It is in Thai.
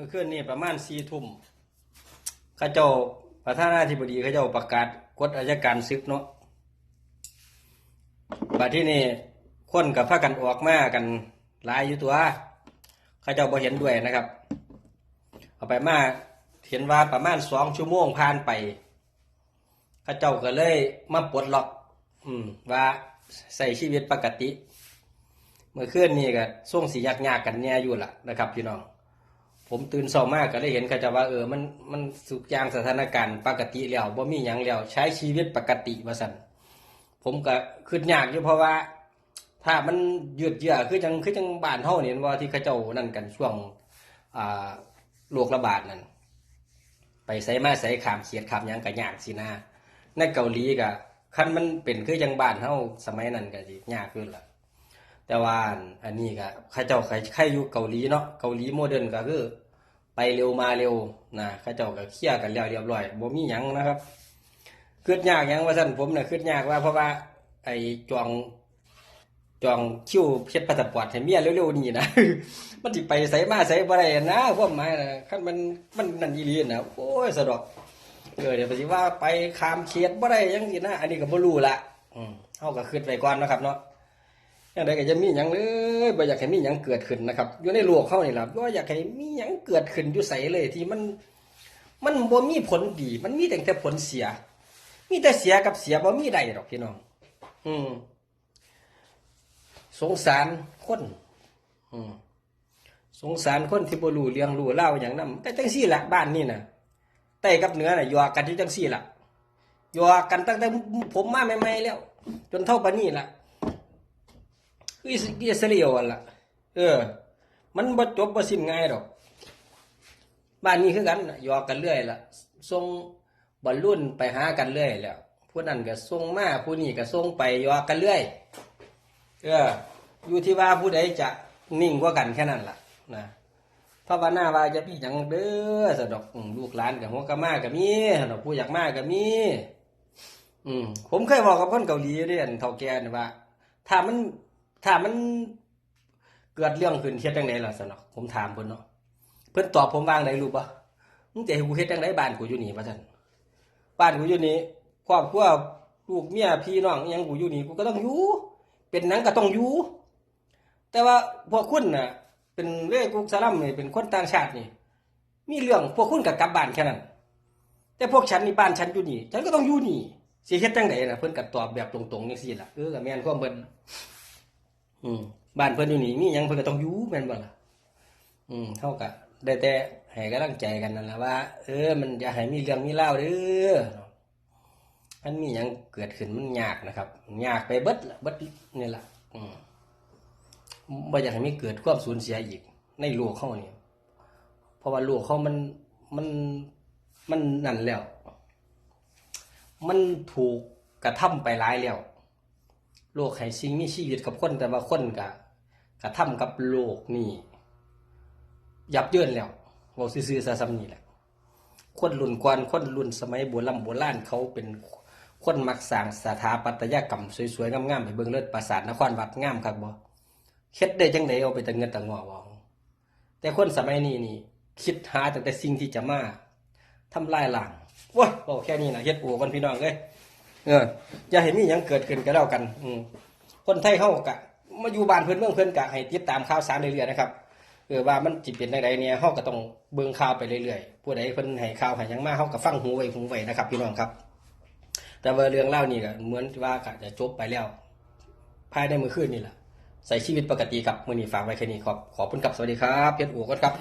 มื่อคืนนี่ประมาณสี่ทุ่มข้าเจ้าประธานาธิบดีข้าเจ้าประกาศกฎอายการศึกเนาะบัดที่นี่คนกับพากันออกมากันหลายอยู่ตัวข้าเจ้าบ่เห็นด้วยนะครับ เอาไปมาเห็นว่าประมาณสองชั่วโมงผ่านไปข้าเจ้าก็เลยมาปลดล็อก อืม ว่าใส่ชีวิตปกติ เมื่อคืนนี่ก็ส่งสียากยากๆกันแน่อยู่ล่ะนะครับ พี่น้อง ผมตื่นเช้ามากก็ได้เห็นเขาจะว่าเออมันมันสุกยางสถานการณ์ปกติแล้วบ่มีหยังแล้วใช้ชีวิตปกติว่าซั่นผมก็คิดยากอยู่เพราะว่า ถ้ามันยืดเยื้อคือจังคือจังบ้านเฮาเนี่ว่าที่เขาเจ้านั่นกันช่วงอ่าโรคระบาดนั่นไปใส่มาใส่ขามเขียดขามยังก็ยากสินะในเกาหลีก็คันมันเป็นคือจังบ้านเฮาสมัยนั้นก็ยากขึ้นล่ะ แต่ว่าอันนี้ก็ข้าเจ้าใครใครอยู่เกาหลีเนาะเกาหลีโมเดิร์นก็คือ ไปเร็วมาเร็วนะข้าเจ้าก็เคลียร์กันแล้วเรียบร้อยบ่มีหยังนะครับคืดยากหยังว่าซั่นผมน่ะคืดยากว่าเพราะว่า ไอ้จองจองคิวเฮ็ดพาสปอร์ตให้เมียเร็วๆนี่นะมันสิไปไสมาไสบ่ได้นะความหมายน่ะคันมันมันนั่นอีหลีนะโอ้ยสะดอกเออเดี๋ยวไปสิว่าไปข้ามเขตบ่ได้จังซี่นะอันนี้ก็บ่รู้ละอืมเฮาก็คิดไว้ก่อนนะครับเนาะ อย่างใดก็จะมีหยังเลยบ่อยากให้มีหยังเกิดขึ้นนะครับ อยู่ในโลกเขานี่แหละบ่อยากให้มีหยังเกิดขึ้นอยู่ใสเลยที่มัน มันบ่มีผลดี มันมีแต่แต่ผลเสีย มีแต่เสียกับเสียบ่มีใดหรอกพี่น้อง อืม สงสารคน อืม สงสารคนที่บ่รู้เรื่องรู้เล่าอย่างนั้นแต่จังซี่แหละบ้านนี่นะใต้กับเหนือน่ะยอกันอยู่จังซี่ล่ะยอกกันตั้งแต่ผมมาใหม่ๆแล้ว จนเท่าปานนี้ล่ะ คืออิสราเอลอะล่ะ เออ มันบ่จบบ่สิ้นง่ายดอก บ้านนี้คือกันหยอกกันเรื่อยล่ะส่งบอลลุ่นไปหากันเรื่อยแล้วผู้นั้นก็ส่งมาผู้นี้ก็ส่งไปหยอกกันเรื่อย เออ อยู่ที่ว่าผู้ใดจะนิ่งกว่ากันแค่นั้นล่ะ นะภาวนาว่าจะมีหยังเด้อสะดอกลูกหลานกับหัวกะมาก็มีสะดอกผู้อยากมาก็มี อืมผมเคยบอกกับคนเกาหลีเด้อนเฒ่าแก่นว่า ถ้ามัน ถ้ามันเกิดเรื่องขึ้นเฮ็ดจังไดล่ะสนอกผมถามเพิ่นเนาะเพิ่นตอบผมว่าจังใดรู้ปะมึงจะให้กูเฮ็ดจังไดบ้านกูอยู่นี่ว่าซั่นบ้านกูอยู่นี่ครอบครัวลูกเมียพี่น้องอิหยังกูอยู่นี่กูก็ต้องอยู่เป็นหนังก็ต้องอยู่แต่ว่าพวกคุณน่ะ เป็นเร่กุกสลัมนี่เป็นคนต่างชาตินี่ มีเรื่องพวกคุณก็กลับบ้านแค่นั้นแต่พวกฉันนี่บ้านฉันอยู่นี่ ฉันก็ต้องอยู่นี่สิเฮ็ดจังไดน่ะเพิ่นก็ตอบแบบตรงๆจังซี่ล่ะเออก็แม่นความเพิ่น อืมบ้านเพิ่นอยู่นี่มีหยังเพิ่นก็ต้องอยู่แม่นบ่ล่ะอืมเฮาก็ได้แต่ให้กำลังใจกันนั่นล่ะว่า เออ มันอย่าให้มีเรื่องมีเล่าวเด้อมันมีหยังเกิดขึ้นมันยากนะครับยากไปเบิดล่ะเบิดนี่ล่ะอืมบ่อยากให้มีเกิดความสูญเสียอีก ในโลกเฮานี่เพราะว่าโลกเฮามันมันมันนั่นแล้ว มันถูกกระทำไปหลายแล้ว โลกให้สิ่งมีชีวิตกับคนแต่ว่าคนกะกระทำกับโลกนี่ยับเยินแล้วเราซื่อๆซะซ้ำนี่แหละคนรุ่นก่อนคนรุ่นสมัยโบราณโบราณเขาเป็นคนมักสร้างสถาปัตยกรรมสวยๆงามๆไปเบิ่งเลิศปราสาทนครวัดงามครับบ่เฮ็ดได้จังไดเอาไปแต่เงินแต่งอบ่แต่คนสมัยนี้นี่ คิดหาแต่แต่สิ่งที่จะมาทำลายล้างว้ยบอแค่นี้นะเฮ็ดโอ้กันพี่น้องเอ้ย เอออย่าให้มีหยังเกิดขึ้นก็แล้วกัน อืมคนไทยเฮากะมาอยู่บ้านเพิ่นเมืองเพิ่นกะให้ติดตามข่าวสารเรื่อยๆนะครับเออว่ามันสิเป็นจังไดเนี่ยเฮาก็ต้องเบิ่งข่าวไปเรื่อยๆผู้ใดเพิ่นให้ข่าวให้หยังมาเฮาก็ฟังหูไว้หูไว้นะครับพี่น้องครับ แต่ว่าเรื่องเล่านี่ก็เหมือนว่าก็จะจบไปแล้วภายในมื้อคืนนี่ล่ะใส่ชีวิตปกติครับมื้อนี้ฝากไว้แค่นี้ครับขอบคุณครับสวัสดีครับเพชรอู๋ก่อนครับ